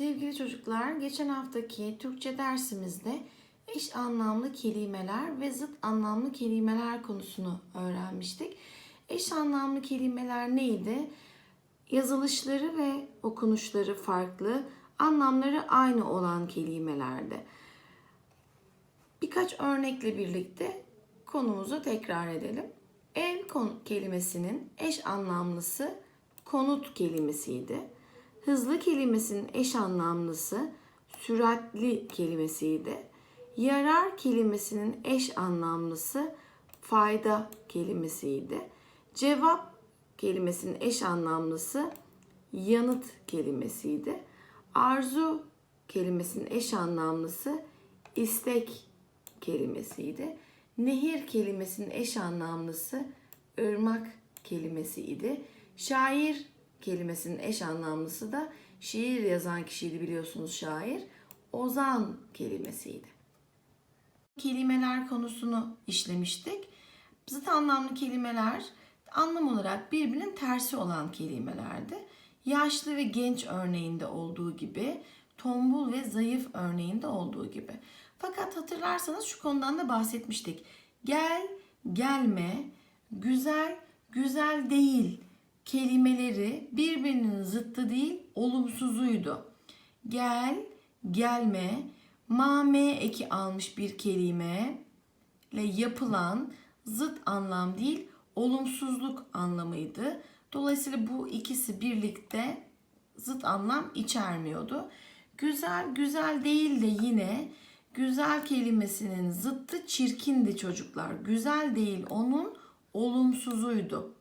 Sevgili çocuklar, geçen haftaki Türkçe dersimizde eş anlamlı kelimeler ve zıt anlamlı kelimeler konusunu öğrenmiştik. Eş anlamlı kelimeler neydi? Yazılışları ve okunuşları farklı, anlamları aynı olan kelimelerdi. Birkaç örnekle birlikte konumuzu tekrar edelim. Ev kelimesinin eş anlamlısı konut kelimesiydi. Hızlı kelimesinin eş anlamlısı süratli kelimesiydi. Yarar kelimesinin eş anlamlısı fayda kelimesiydi. Cevap kelimesinin eş anlamlısı yanıt kelimesiydi. Arzu kelimesinin eş anlamlısı istek kelimesiydi. Nehir kelimesinin eş anlamlısı ırmak kelimesiydi. Şair kelimesinin eş anlamlısı da şiir yazan kişiydi biliyorsunuz şair. Ozan kelimesiydi. Kelimeler konusunu işlemiştik. Zıt anlamlı kelimeler anlam olarak birbirinin tersi olan kelimelerdi. Yaşlı ve genç örneğinde olduğu gibi, tombul ve zayıf örneğinde olduğu gibi. Fakat hatırlarsanız şu konudan da bahsetmiştik. Gel, gelme, güzel, güzel değil kelimeleri birbirinin zıttı değil, olumsuzuydu. Gel, gelme, mame eki almış bir kelime ile yapılan zıt anlam değil, olumsuzluk anlamıydı. Dolayısıyla bu ikisi birlikte zıt anlam içermiyordu. Güzel, güzel değil de yine güzel kelimesinin zıttı çirkindi çocuklar. Güzel değil onun olumsuzuydu.